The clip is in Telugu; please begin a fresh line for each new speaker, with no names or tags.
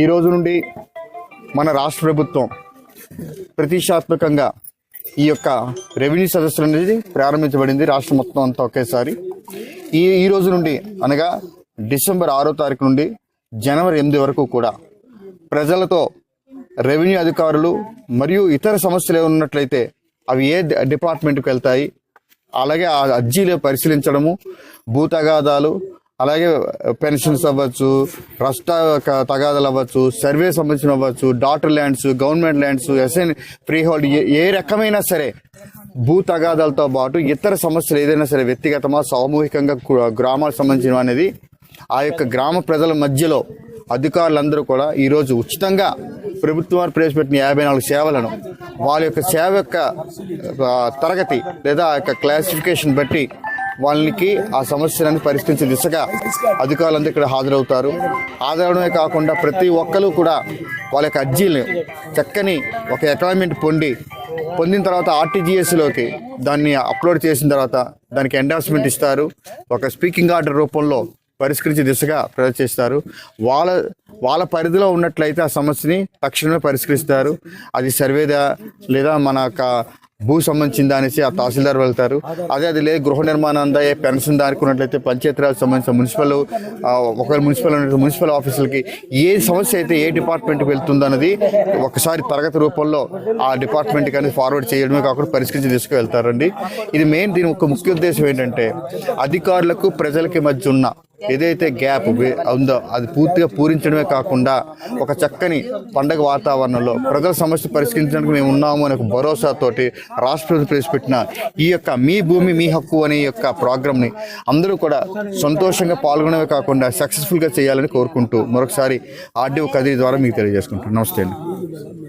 ఈ రోజు నుండి మన రాష్ట్ర ప్రభుత్వం ప్రతిష్టాత్మకంగా ఈ యొక్క రెవెన్యూ సదస్సులు అనేది ప్రారంభించబడింది. రాష్ట్రం మొత్తం అంతా ఒకేసారి. ఈ ఈ రోజు నుండి అనగా డిసెంబర్ ఆరో తారీఖు నుండి జనవరి ఎనిమిది వరకు కూడా ప్రజలతో రెవెన్యూ అధికారులు మరియు ఇతర సమస్యలు ఉన్నట్లయితే అవి ఏ డిపార్ట్మెంట్కి వెళ్తాయి. అలాగే ఆ అర్జీలు పరిశీలించడము భూతగాదాలు అలాగే పెన్షన్స్ అవ్వచ్చు రష్ట తగాదాలు అవ్వచ్చు సర్వే సంబంధించిన అవ్వచ్చు dotted lands government lands SN freehold ఏ- ఏ రకమైనా సరే భూ తగాదాలతో పాటు ఇతర సమస్యలు ఏదైనా సరే వ్యక్తిగతమా సామూహికంగా గ్రామాలకు సంబంధించిన అనేది ఆ యొక్క గ్రామ ప్రజల మధ్యలో అధికారులందరూ కూడా ఈరోజు ఉచితంగా ప్రభుత్వం వారు ప్రవేశపెట్టిన యాభై నాలుగు సేవలను వాళ్ళ యొక్క సేవ యొక్క తరగతి లేదా ఆ యొక్క క్లాసిఫికేషన్ బట్టి వాళ్ళకి ఆ సమస్యలను పరిష్కరించే దిశగా అధికారులందరూ ఇక్కడ హాజరవుతారు. హాజరవడమే కాకుండా ప్రతి ఒక్కరు కూడా వాళ్ళ యొక్క అర్జీలు చక్కని ఒక అకాయిన్మెంట్ పొంది పొందిన తర్వాత ఆర్టీజీఎస్లోకి దాన్ని అప్లోడ్ చేసిన తర్వాత దానికి ఎండార్స్మెంట్ ఇస్తారు. ఒక స్పీకింగ్ ఆర్డర్ రూపంలో పరిష్కరించే దిశగా ప్రయత్నం చేస్తారు. వాళ్ళ వాళ్ళ పరిధిలో ఉన్నట్లయితే ఆ సమస్యని తక్షణమే పరిష్కరిస్తారు. అది సర్వేదా లేదా మన యొక్క భూ సంబంధించిందా అనేసి ఆ తహసీల్దార్ వెళ్తారు. అదే అది లేదు గృహ నిర్మాణం ఏ పెన్షన్ దానుకున్నట్లయితే పంచాయతీరాజ్ సంబంధించిన మున్సిపల్ ఒకవేళ మున్సిపల్ మున్సిపల్ ఆఫీసులకి ఏ సమస్య అయితే ఏ డిపార్ట్మెంట్కి వెళ్తుందన్నది ఒకసారి తరగతి రూపంలో ఆ డిపార్ట్మెంట్కి అనేది ఫార్వర్డ్ చేయడమే కాకుండా పరిష్కరించి తీసుకువెళ్తారండి ఇది మెయిన్ దీని ఒక ముఖ్య ఉద్దేశం ఏంటంటే అధికారులకు ప్రజలకి మధ్య ఉన్న ఏదైతే గ్యాప్ ఉందో అది పూర్తిగా పూరించడమే కాకుండా ఒక చక్కని పండగ వాతావరణంలో ప్రజల సమస్య పరిష్కరించడానికి మేము ఉన్నాము అనే ఒక భరోసాతోటి రాష్ట్ర ప్రభుత్వం ప్రవేశపెట్టిన ఈ యొక్క మీ భూమి మీ హక్కు అనే ఈ యొక్క ప్రోగ్రామ్ని అందరూ కూడా సంతోషంగా పాల్గొనమే కాకుండా సక్సెస్ఫుల్గా చేయాలని కోరుకుంటూ మరొకసారి ఆర్డీఓ కదిరి ద్వారా మీకు తెలియజేసుకుంటాను నమస్తే అండి.